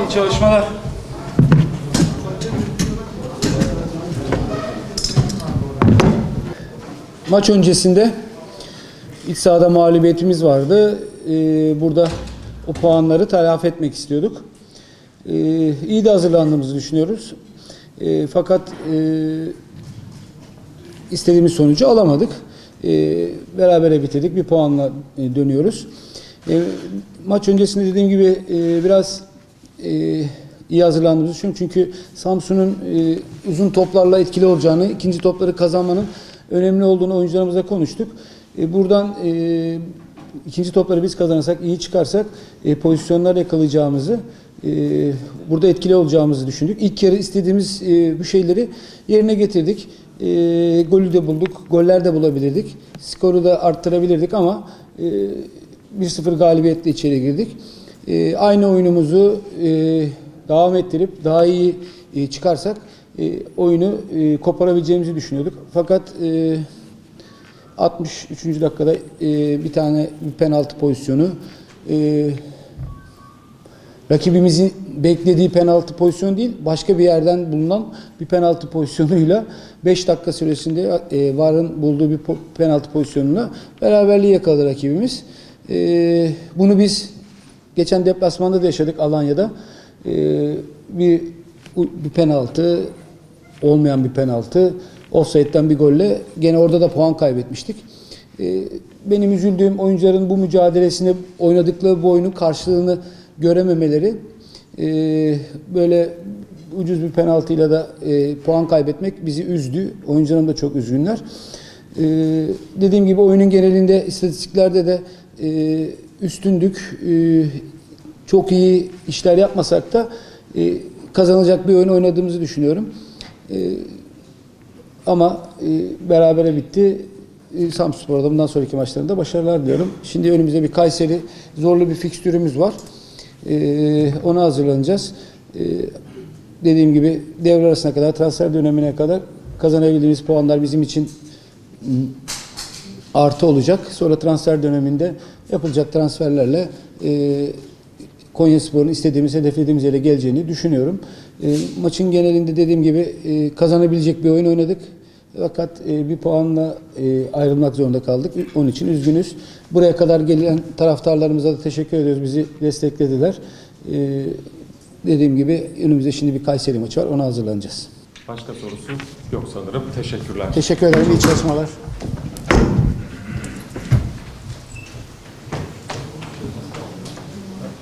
İyi çalışmalar. Maç öncesinde iç sahada mağlubiyetimiz vardı. Ee, burada o puanları telafi etmek istiyorduk. Ee, iyi de hazırlandığımızı düşünüyoruz. Ee, fakat e, istediğimiz sonucu alamadık. E, berabere bitirdik. Bir puanla e, dönüyoruz. E, maç öncesinde dediğim gibi e, biraz e, iyi hazırlandığımızı düşünüyorum. Çünkü Samsun'un e, uzun toplarla etkili olacağını, ikinci topları kazanmanın önemli olduğunu oyuncularımızla konuştuk. E, buradan ikinci topları biz kazanırsak, iyi çıkarsak pozisyonlar yakalayacağımızı, burada etkili olacağımızı düşündük. İlk kere istediğimiz bu şeyleri yerine getirdik. Golü de bulduk, goller de bulabilirdik. Skoru da arttırabilirdik ama e, 1-0 galibiyetle içeri girdik. E, aynı oyunumuzu e, devam ettirip daha iyi e, çıkarsak e, oyunu e, koparabileceğimizi düşünüyorduk. Fakat e, 63. dakikada e, bir tane bir penaltı pozisyonu e, rakibimizin beklediği penaltı pozisyonu değil, başka bir yerden bulunan bir penaltı pozisyonuyla 5 dakika süresinde e, VAR'ın bulduğu bir po- penaltı pozisyonuna beraberliği yakaladı rakibimiz. E, bunu biz geçen deplasmanda da yaşadık Alanya'da. E, bir, bir penaltı, olmayan bir penaltı, offside'den bir golle gene orada da puan kaybetmiştik. E, benim üzüldüğüm oyuncuların bu mücadelesinde oynadıkları bu oyunun karşılığını görememeleri e, böyle ucuz bir penaltıyla da e, puan kaybetmek bizi üzdü. Oyuncularım da çok üzgünler. E, dediğim gibi oyunun genelinde istatistiklerde de e, üstündük. E, çok iyi işler yapmasak da e, kazanacak bir oyun oynadığımızı düşünüyorum. E, ama e, berabere bitti. E, Samspor'da bundan sonraki maçlarında başarılar diliyorum. Şimdi önümüzde bir Kayseri zorlu bir fikstürümüz var. E, ona hazırlanacağız. E, dediğim gibi devre arasına kadar, transfer dönemine kadar kazanabildiğimiz puanlar bizim için artı olacak. Sonra transfer döneminde yapılacak transferlerle e, Konyaspor'un istediğimiz, hedeflediğimiz yere geleceğini düşünüyorum. E, maçın genelinde dediğim gibi e, kazanabilecek bir oyun oynadık. Fakat e, bir puanla e, ayrılmak zorunda kaldık. Onun için üzgünüz. Buraya kadar gelen taraftarlarımıza da teşekkür ediyoruz. Bizi desteklediler. E, dediğim gibi önümüzde şimdi bir Kayseri maçı var. Ona hazırlanacağız. Başka sorusu yok sanırım. Teşekkürler. Teşekkür ederim. İyi çalışmalar.